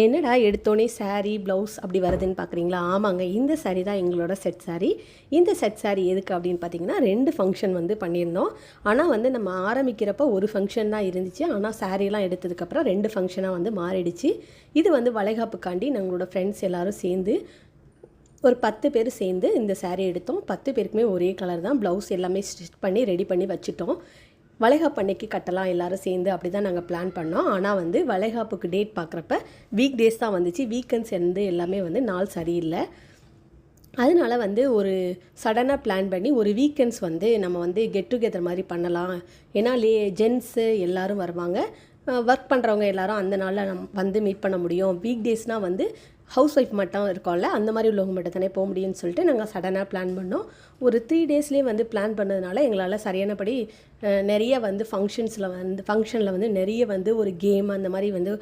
என்னடா எடுத்தோடனே சாரீ ப்ளவுஸ் அப்படி வருதுன்னு பார்க்குறீங்களா ஆமாங்க இந்த சாரீ தான் எங்களோட செட் சாரீ இந்த செட் சாரீ எதுக்கு அப்படின்னு பார்த்தீங்கன்னா ரெண்டு ஃபங்க்ஷன் வந்து பண்ணியிருந்தோம். ஆனால் வந்து நம்ம ஆரம்பிக்கிறப்போ ஒரு ஃபங்க்ஷன் தான் இருந்துச்சு. ஆனால் சாரீலாம் எடுத்ததுக்கப்புறம் ரெண்டு ஃபங்க்ஷனாக வந்து மாறிடுச்சு. இது வந்து வளைகாப்புக்காண்டி நம்மளோட ஃப்ரெண்ட்ஸ் எல்லோரும் சேர்ந்து ஒரு பத்து பேர் சேர்ந்து இந்த சாரீ எடுத்தோம். பத்து பேருக்குமே ஒரே கலர் தான். ப்ளவுஸ் எல்லாமே ஸ்டிச் பண்ணி ரெடி பண்ணி வச்சுட்டோம். வளைகாப்பு அன்னைக்கு கட்டலாம் எல்லாரும் சேர்ந்து அப்படி தான் நாங்கள் பிளான் பண்ணோம். ஆனால் வந்து வளைகாப்புக்கு டேட் பார்க்குறப்ப வீக் டேஸ் தான் வந்துச்சு. வீக்கெண்ட்ஸ் வந்து எல்லாமே வந்து நாள் சரியில்லை. அதனால வந்து ஒரு சடனாக பிளான் பண்ணி ஒரு வீக்கெண்ட்ஸ் வந்து நம்ம வந்து கெட் டுகெதர் மாதிரி பண்ணலாம். ஏன்னா லே ஜென்ஸு எல்லோரும் வருவாங்க. ஒர்க் பண்ணுறவங்க எல்லாரும் அந்த நாளில் நம் வந்து மீட் பண்ண முடியும். வீக் டேஸ்னால் வந்து ஹவுஸ் ஒய்ஃப் மட்டும் இருக்கோம்ல அந்த மாதிரி உள்ளவங்க மட்டும் தானே போக முடியும்னு சொல்லிட்டு நாங்கள் சடனாக பிளான் பண்ணோம். ஒரு த்ரீ டேஸ்லேயே வந்து பிளான் பண்ணதுனால எங்களால் சரியானபடி நிறைய வந்து ஃபங்க்ஷன்ஸில் வந்து ஃபங்க்ஷனில் வந்து நிறைய வந்து ஒரு கேம் அந்த மாதிரி வந்து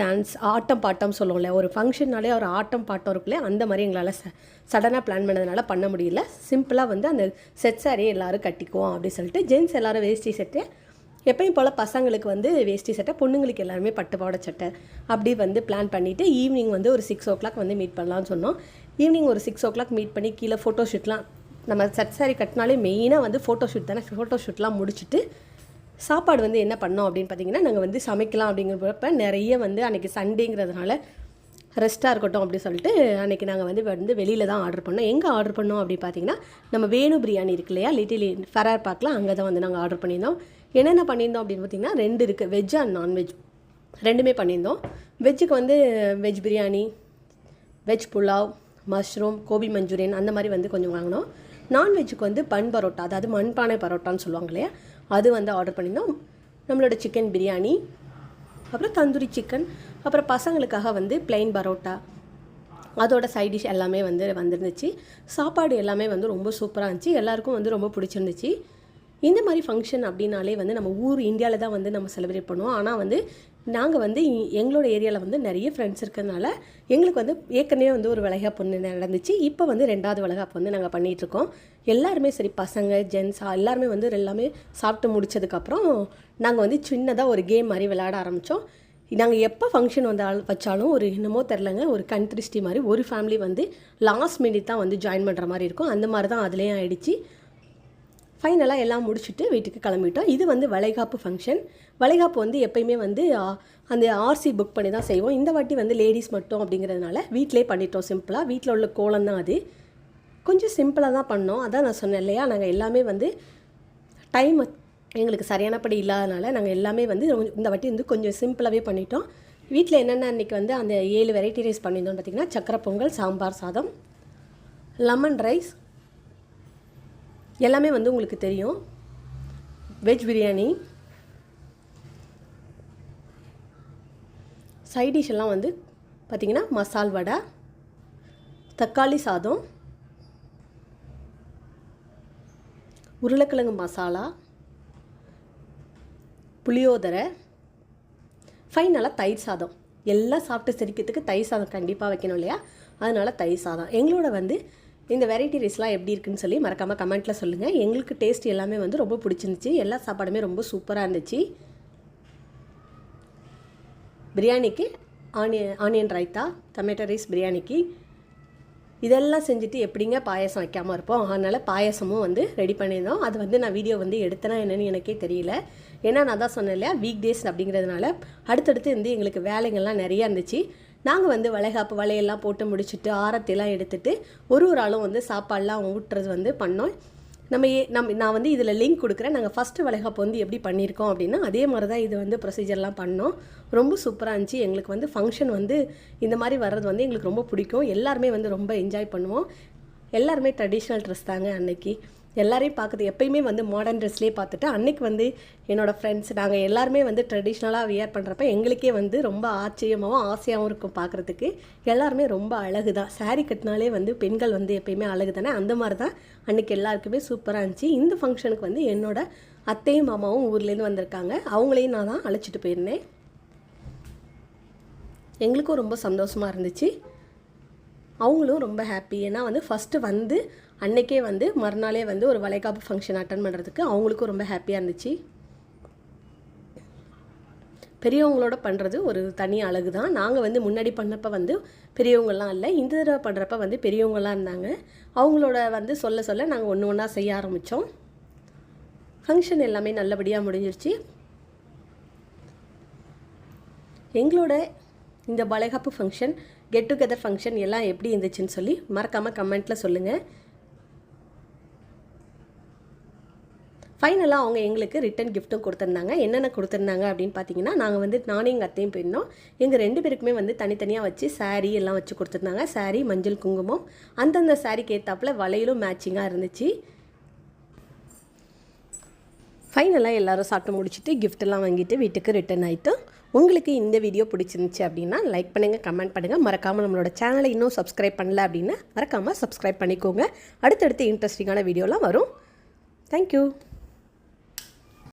டான்ஸ் ஆட்டம் பாட்டம் சொல்லுவோம்ல ஒரு ஃபங்க்ஷன்னாலே ஒரு ஆட்டம் பாட்டம் இருக்குல்ல அந்த மாதிரி எங்களால் ச சடனாக பிளான் பண்ணதுனால பண்ண முடியல. சிம்பிளாக வந்து அந்த செட் சாரியை எல்லோரும் கட்டிக்குவோம் அப்படின்னு சொல்லிட்டு ஜென்ஸ் எல்லோரும் வேஷ்டி செட்டு எப்பயும் போல் பசங்களுக்கு வந்து வேஷ்டி சட்டை பொண்ணுங்களுக்கு எல்லாருமே பட்டு பாவாடை சட்டை. அப்படி வந்து பிளான் பண்ணிவிட்டு ஈவினிங் வந்து ஒரு சிக்ஸ் ஓ கிளாக் வந்து மீட் பண்ணலாம்னு சொன்னோம். ஈவினிங் ஒரு சிக்ஸ் ஓ கிளாக் மீட் பண்ணி கீழே ஃபோட்டோ ஷூட்லாம் நம்ம சட் சாரி கட்டினாலே மெயினாக வந்து ஃபோட்டோ ஷூட் தானே ஃபோட்டோ ஷூட்லாம் முடிச்சுட்டு சாப்பாடு வந்து என்ன பண்ணோம் அப்படின்னு பார்த்தீங்கன்னா நாங்கள் வந்து சமைக்கலாம் அப்படிங்கிறப்ப நிறைய வந்து அன்றைக்கி சண்டேங்கிறதுனால ரெஸ்ட்டாக இருக்கட்டும் அப்படின்னு சொல்லிட்டு அன்றைக்கி நாங்கள் வந்து வந்து வெளியில் தான் ஆர்டர் பண்ணோம். எங்கே ஆர்டர் பண்ணோம் அப்படி பார்த்தீங்கன்னா நம்ம வேணு பிரியாணி இருக்கு இல்லையா? லிட்டில் ஃபெரார் பார்க்கில் அங்கே தான் வந்து நாங்கள் ஆர்டர் பண்ணியிருந்தோம். என்னென்ன பண்ணியிருந்தோம் அப்படின்னு பார்த்தீங்கன்னா ரெண்டு இருக்குது வெஜ் அண்ட் நான்வெஜ் ரெண்டுமே பண்ணியிருந்தோம். வெஜ்ஜுக்கு வந்து veg biryani veg pulao mushroom gobi manchurian அந்த மாதிரி வந்து கொஞ்சம் வாங்கினோம். நான்வெஜ்ஜுக்கு வந்து பன் பரோட்டா அதாவது மண்பானை பரோட்டான்னு சொல்லுவாங்க இல்லையா? அது வந்து ஆர்டர் பண்ணியிருந்தோம். நம்மளோட சிக்கன் பிரியாணி அப்புறம் தந்தூரி சிக்கன் அப்புறம் பசங்களுக்காக வந்து பிளெயின் பரோட்டா. அதோட சைட் டிஷ் எல்லாமே வந்து வந்துருந்துச்சு. சாப்பாடு எல்லாமே வந்து ரொம்ப சூப்பராக இருந்துச்சு. எல்லாருக்கும் வந்து ரொம்ப பிடிச்சிருந்துச்சு. இந்த மாதிரி ஃபங்க்ஷன் அப்படின்னாலே வந்து நம்ம ஊர் இந்தியாவில் தான் வந்து நம்ம செலிப்ரேட் பண்ணுவோம். ஆனால் வந்து நாங்கள் வந்து எங்களோட ஏரியாவில் வந்து நிறைய ஃப்ரெண்ட்ஸ் இருக்கிறதுனால எங்களுக்கு வந்து ஏற்கனவே வந்து ஒரு வளைகாப்பு ஒன்று நடந்துச்சு. இப்போ வந்து ரெண்டாவது வளைகாப்பு வந்து நாங்கள் பண்ணிகிட்ருக்கோம் எல்லாருமே சரி பசங்க ஜென்ஸ் எல்லாருமே வந்து எல்லாமே சாப்பிட்டு முடிச்சதுக்கப்புறம் நாங்கள் வந்து சின்னதாக ஒரு கேம் மாதிரி விளையாட ஆரம்பித்தோம் நாங்கள் எப்போ ஃபங்க்ஷன் வந்து ஆள் வச்சாலும் ஒரு என்னமோ தெரிலங்க ஒரு கண்ட்ரிஸ்டி மாதிரி ஒரு ஃபேமிலி வந்து லாஸ்ட் மினிட் தான் வந்து ஜாயின் பண்ணுற மாதிரி இருக்கும். அந்த மாதிரி தான் அதுலேயும் ஆயிடுச்சு. ஃபைனலாக எல்லாம் முடிச்சுட்டு வீட்டுக்கு கிளம்பிட்டோம். இது வந்து வளைகாப்பு ஃபங்க்ஷன் வளைகாப்பு வந்து எப்பயுமே வந்து அந்த ஆர்சி புக் பண்ணி தான் செய்வோம். இந்த வாட்டி வந்து லேடிஸ் மட்டும் அப்படிங்கிறதுனால வீட்டிலே பண்ணிட்டோம் சிம்பிளாக வீட்டில் உள்ள கோலம் தான் அது. கொஞ்சம் சிம்பிளாக தான் பண்ணோம். அதான் நான் சொன்னேன் இல்லையா? நாங்கள் எல்லாமே வந்து டைம் எங்களுக்கு சரியானபடி இல்லாதனால நாங்கள் எல்லாமே வந்து இந்த வாட்டி வந்து கொஞ்சம் சிம்பிளாகவே பண்ணிட்டோம். வீட்டில் என்னென்ன அன்றைக்கி வந்து அந்த ஏழு வெரைட்டி ரைஸ் பண்ணியிருந்தோம் பார்த்திங்கன்னா சக்கரை பொங்கல் சாம்பார் சாதம் லெமன் ரைஸ் எல்லாமே வந்து உங்களுக்கு தெரியும். வெஜ் பிரியாணி சைட் டிஷ் எல்லாம் வந்து பார்த்திங்கன்னா மசால் வடை தக்காளி சாதம் உருளைக்கிழங்கு மசாலா புளியோதரை ஃபைனலாக தயிர் சாதம். எல்லாம் சாப்பிட்டு செரிக்கிறதுக்கு தயிர் சாதம் கண்டிப்பாக வைக்கணும் இல்லையா? அதனால தயிர் சாதம். எங்களோட வந்து இந்த வெரைட்டி ரைஸ்லாம் எப்படி இருக்குன்னு சொல்லி மறக்காமல் கமெண்ட்டில் சொல்லுங்கள் எங்களுக்கு டேஸ்ட் எல்லாமே வந்து ரொம்ப பிடிச்சிருந்துச்சி. எல்லா சாப்பாடுமே ரொம்ப சூப்பராக இருந்துச்சு. பிரியாணிக்கு onion onion raita tomato rice பிரியாணிக்கு. இதெல்லாம் செஞ்சுட்டு எப்படிங்க பாயசம் வைக்காமல் இருப்போம்? அதனால் பாயாசமும் வந்து ரெடி பண்ணியிருந்தோம். அது வந்து நான் வீடியோ வந்து எடுத்தேனா என்னென்னு எனக்கே தெரியல. ஏன்னா நான் தான் சொன்னேன் இல்லையா வீக் டேஸ் அப்படிங்கிறதுனால அடுத்தடுத்து வந்து எங்களுக்கு வேலைகள்லாம் நிறையா இருந்துச்சு. நாங்கள் வந்து வளைகாப்பு வலையெல்லாம் போட்டு முடிச்சுட்டு ஆரத்திலாம் எடுத்துட்டு ஒரு ஒரு ஆளும் வந்து சாப்பாடெலாம் ஊட்டுறது வந்து பண்ணோம். நம்ம ஏ நம்ம நான் வந்து இதில் லிங்க் கொடுக்குறேன். நாங்கள் ஃபஸ்ட்டு வளைகாப்பு வந்து எப்படி பண்ணியிருக்கோம் அப்படின்னா அதே மாதிரி தான் இது வந்து ப்ரொசீஜர்லாம் பண்ணோம். ரொம்ப சூப்பராக இருந்துச்சு. எங்களுக்கு வந்து ஃபங்க்ஷன் வந்து இந்த மாதிரி வர்றது வந்து எங்களுக்கு ரொம்ப பிடிக்கும். எல்லாருமே வந்து ரொம்ப என்ஜாய் பண்ணுவோம். எல்லாருமே ட்ரெடிஷ்னல் ட்ரெஸ் தாங்க அன்னைக்கு. எல்லாரையும் பார்க்குறது. எப்பயுமே வந்து மாடர்ன் ட்ரெஸ்லேயே பார்த்துட்டு அன்னைக்கு வந்து என்னோடய ஃப்ரெண்ட்ஸ் நாங்கள் எல்லாருமே வந்து ட்ரெடிஷ்னலாக வியர் பண்ணுறப்ப எங்களுக்கே வந்து ரொம்ப ஆச்சரியமாகவும் ஆசையாகவும் இருக்கும் பார்க்குறதுக்கு. எல்லாருமே ரொம்ப அழகு தான் saree கட்டினாலே வந்து பெண்கள் வந்து எப்பயுமே அழகு தானே அந்த மாதிரி தான் அன்றைக்கி எல்லாருக்குமே சூப்பராக இருந்துச்சு. இந்த ஃபங்க்ஷனுக்கு வந்து என்னோடய அத்தையும் மாமாவும் ஊர்லேருந்து வந்திருக்காங்க. அவங்களையும் நான் தான் அழைச்சிட்டு போயிருந்தேன். எங்களுக்கும் ரொம்ப சந்தோஷமாக இருந்துச்சு. அவங்களும் ரொம்ப ஹாப்பி ஏன்னா வந்து ஃபஸ்ட்டு வந்து அன்னைக்கே வந்து மறுநாளே வந்து ஒரு வளைகாப்பு ஃபங்க்ஷன் அட்டன் பண்ணுறதுக்கு அவங்களுக்கும் ரொம்ப ஹாப்பியாக இருந்துச்சு. பெரியவங்களோட பண்ணுறது ஒரு தனி அழகு தான் நாங்கள் வந்து முன்னாடி பண்ணப்போ வந்து பெரியவங்களாம் இல்லை. இந்த தடவை பண்ணுறப்ப வந்து பெரியவங்களாம் இருந்தாங்க. அவங்களோட வந்து சொல்ல சொல்ல நாங்கள் ஒன்று ஒன்றா செய்ய ஆரம்பித்தோம் ஃபங்க்ஷன் எல்லாமே நல்லபடியாக முடிஞ்சிருச்சு. எங்களோட இந்த வளைகாப்பு ஃபங்க்ஷன் கெட் டுகெதர் ஃபங்க்ஷன் எல்லாம் எப்படி இருந்துச்சுன்னு சொல்லி மறக்காமல் கமெண்ட்டில் சொல்லுங்கள் ஃபைனலாக அவங்க எங்களுக்கு ரிட்டன் கிஃப்ட்டும் கொடுத்துருந்தாங்க. என்னென்ன கொடுத்துருந்தாங்க அப்படின்னு பார்த்தீங்கன்னா நாங்கள் வந்து நானும் எங்கள் அத்தையும் போயிருந்தோம் எங்கள் ரெண்டு பேருக்குமே வந்து தனித்தனியாக வச்சு சாரீ எல்லாம் வச்சு கொடுத்துருந்தாங்க. Saree மஞ்சள் குங்குமம். அந்தந்த சாரீக்கு ஏற்றாப்புல வளையலும் மேட்சிங்காக இருந்துச்சு. ஃபைனலாக எல்லோரும் சாப்பிட்டு முடிச்சுட்டு gift வாங்கிட்டு வீட்டுக்கு ரிட்டர்ன் ஆகிட்டோம் உங்களுக்கு இந்த வீடியோ பிடிச்சிருந்துச்சு அப்படின்னா லைக் பண்ணுங்கள் கமெண்ட் பண்ணுங்கள் மறக்காமல் நம்மளோட சேனலை இன்னும் சப்ஸ்கிரைப் பண்ணல அப்படின்னா மறக்காமல் சப்ஸ்கிரைப் பண்ணிக்கோங்க. அடுத்தடுத்து இன்ட்ரெஸ்டிங்கான வீடியோலாம் வரும். தேங்க்யூ